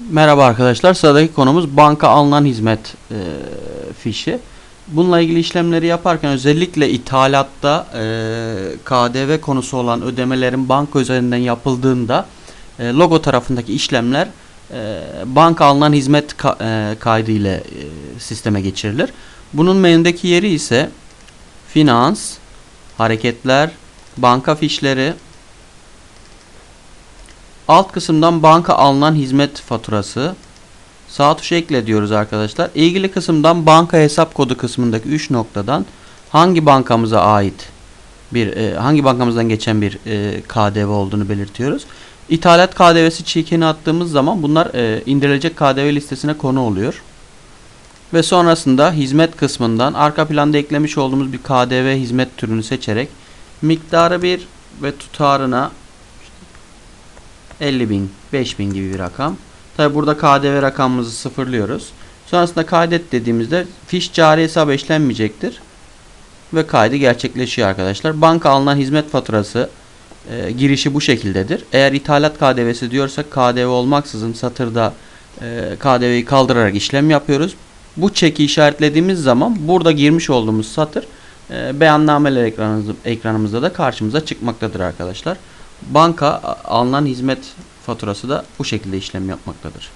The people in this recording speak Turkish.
Merhaba arkadaşlar. Sıradaki konumuz banka alınan hizmet e, fişi. Bununla ilgili işlemleri yaparken özellikle ithalatta e, KDV konusu olan ödemelerin banka üzerinden yapıldığında e, logo tarafındaki işlemler e, banka alınan hizmet ka- e, kaydı ile e, sisteme geçirilir. Bunun menüdeki yeri ise finans, hareketler, banka fişleri, Alt kısımdan banka alınan hizmet faturası. Sağ tuşa ekle diyoruz arkadaşlar. İlgili kısımdan banka hesap kodu kısmındaki 3 noktadan hangi bankamıza ait bir e, hangi bankamızdan geçen bir e, KDV olduğunu belirtiyoruz. İthalat KDV'si çekini attığımız zaman bunlar e, indirilecek KDV listesine konu oluyor. Ve sonrasında hizmet kısmından arka planda eklemiş olduğumuz bir KDV hizmet türünü seçerek miktarı bir ve tutarına 50 bin, 5 bin gibi bir rakam. Tabi burada KDV rakamımızı sıfırlıyoruz. Sonrasında kaydet dediğimizde fiş cari hesaba işlenmeyecektir. Ve kaydı gerçekleşiyor arkadaşlar. Banka alınan hizmet faturası e, girişi bu şekildedir. Eğer ithalat KDV'si diyorsak KDV olmaksızın satırda e, KDV'yi kaldırarak işlem yapıyoruz. Bu çeki işaretlediğimiz zaman burada girmiş olduğumuz satır e, beyannameler ekranımızda, ekranımızda da karşımıza çıkmaktadır arkadaşlar. Banka alınan hizmet faturası da bu şekilde işlem yapmaktadır.